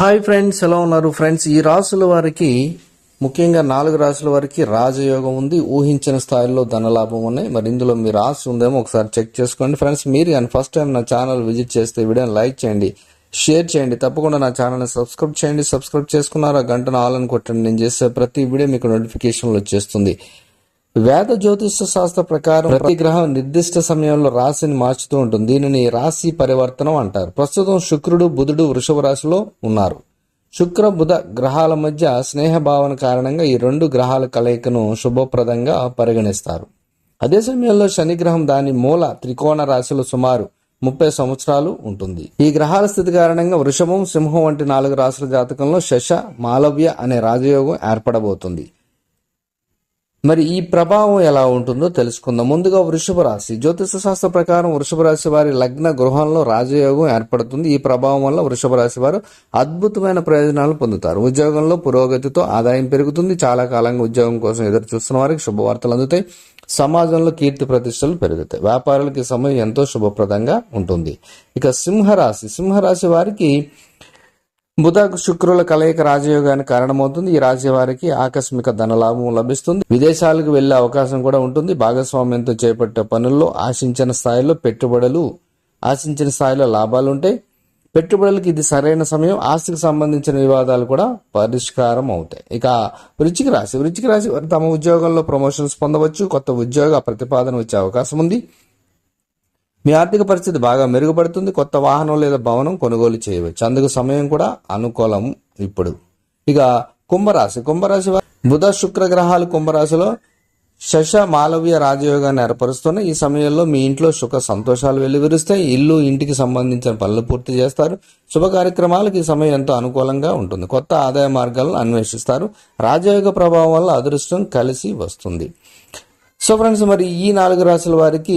Hi friends ఎలా ఉన్నారు? Friends ఈ రాసుల వారికి ముఖ్యంగా నాలుగు రాసుల వారికి రాజయోగం ఉంది ఊహించిన స్థాయిలో ధనలాభం ఉన్నాయి. మరి ఇందులో మీ రాసి ఉందేమో ఒకసారి చెక్ చేసుకోండి. ఫ్రెండ్స్ మీరు కానీ ఫస్ట్ టైం నా ఛానల్ విజిట్ చేస్తే వీడియోని లైక్ చేయండి షేర్ చేయండి. తప్పకుండా నా ఛానల్ని సబ్స్క్రైబ్ చేయండి. సబ్స్క్రైబ్ చేసుకున్నారా? గంటను ఆల్ అని కొట్టండి. నేను చేసే ప్రతి వీడియో మీకు నోటిఫికేషన్లు వచ్చేస్తుంది. వేద జ్యోతిష శాస్త్ర ప్రకారం ప్రతి గ్రహం నిర్దిష్ట సమయంలో రాశిని మార్చుతూ ఉంటుంది. దీనిని రాశి పరివర్తనం అంటారు. ప్రస్తుతం శుక్రుడు బుధుడు వృషభ రాశిలో ఉన్నారు. శుక్ర బుధ గ్రహాల మధ్య స్నేహ భావన కారణంగా ఈ రెండు గ్రహాల కలయికను శుభప్రదంగా పరిగణిస్తారు. అదే సమయంలో శని గ్రహం దాని మూల త్రికోణ రాశిలో సుమారు ముప్పై సంవత్సరాలు ఉంటుంది. ఈ గ్రహాల స్థితి కారణంగా వృషభం సింహం వంటి నాలుగు రాశుల జాతకంలో శశ మాలవ్య అనే రాజయోగం ఏర్పడబోతుంది. మరి ఈ ప్రభావం ఎలా ఉంటుందో తెలుసుకుందాం. ముందుగా వృషభ రాశి. జ్యోతిష శాస్త్ర ప్రకారం వృషభ రాశి వారి లగ్న గృహంలో రాజయోగం ఏర్పడుతుంది. ఈ ప్రభావం వల్ల వృషభ రాశి వారు అద్భుతమైన ప్రయోజనాలు పొందుతారు. ఉద్యోగంలో పురోగతితో ఆదాయం పెరుగుతుంది. చాలా కాలంగా ఉద్యోగం కోసం ఎదురు చూస్తున్న వారికి శుభవార్తలు అందుతాయి. సమాజంలో కీర్తి ప్రతిష్టలు పెరుగుతాయి. వ్యాపారులకి సమయం ఎంతో శుభప్రదంగా ఉంటుంది. ఇక సింహరాశి. సింహరాశి వారికి బుధ శుక్రుల కలయిక రాజయోగానికి కారణమవుతుంది. ఈ రాశి వారికి ఆకస్మిక ధనలాభం లభిస్తుంది. విదేశాలకు వెళ్ళే అవకాశం కూడా ఉంటుంది. భాగస్వామ్యంతో చేపట్టే పనుల్లో ఆశించిన స్థాయిలో పెట్టుబడులు ఆశించిన స్థాయిలో లాభాలు ఉంటాయి. పెట్టుబడులకు ఇది సరైన సమయం. ఆస్తికి సంబంధించిన వివాదాలు కూడా పరిష్కారం అవుతాయి. ఇక వృచ్చిక రాశి. వృచ్చిక రాశి తమ ఉద్యోగంలో ప్రమోషన్స్ పొందవచ్చు. కొత్త ఉద్యోగ ప్రతిపాదన వచ్చే అవకాశం ఉంది. మీ ఆర్థిక పరిస్థితి బాగా మెరుగుపడుతుంది కొత్త వాహనం లేదా భవనం కొనుగోలు చేయవచ్చు. అందుకు సమయం కూడా అనుకూలం ఇప్పుడు. ఇక కుంభరాశి. కుంభరాశి బుధ శుక్ర గ్రహాలు కుంభరాశిలో శశ మాలవ్య రాజయోగాన్ని ఏర్పరుస్తున్న ఈ సమయంలో మీ ఇంట్లో సుఖ సంతోషాలు వెల్లివిరుస్తాయి. ఇల్లు ఇంటికి సంబంధించిన పనులు పూర్తి చేస్తారు. శుభ కార్యక్రమాలకు ఈ సమయం ఎంతో అనుకూలంగా ఉంటుంది. కొత్త ఆదాయ మార్గాలను అన్వేషిస్తారు. రాజయోగ ప్రభావం వల్ల అదృష్టం కలిసి వస్తుంది. సో ఫ్రెండ్స్ మరి ఈ నాలుగు రాశుల వారికి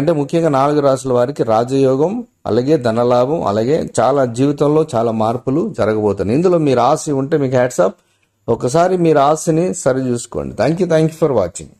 అంటే ముఖ్యంగా నాలుగు రాశుల వారికి రాజయోగం అలాగే ధనలాభం అలాగే చాలా జీవితంలో చాలా మార్పులు జరగబోతున్నాయి. ఇందులో మీ రాశి ఉంటే మీకు హ్యాట్సాప్ ఒకసారి మీ రాశిని సరి చూసుకోండి. Thank you thank you for watching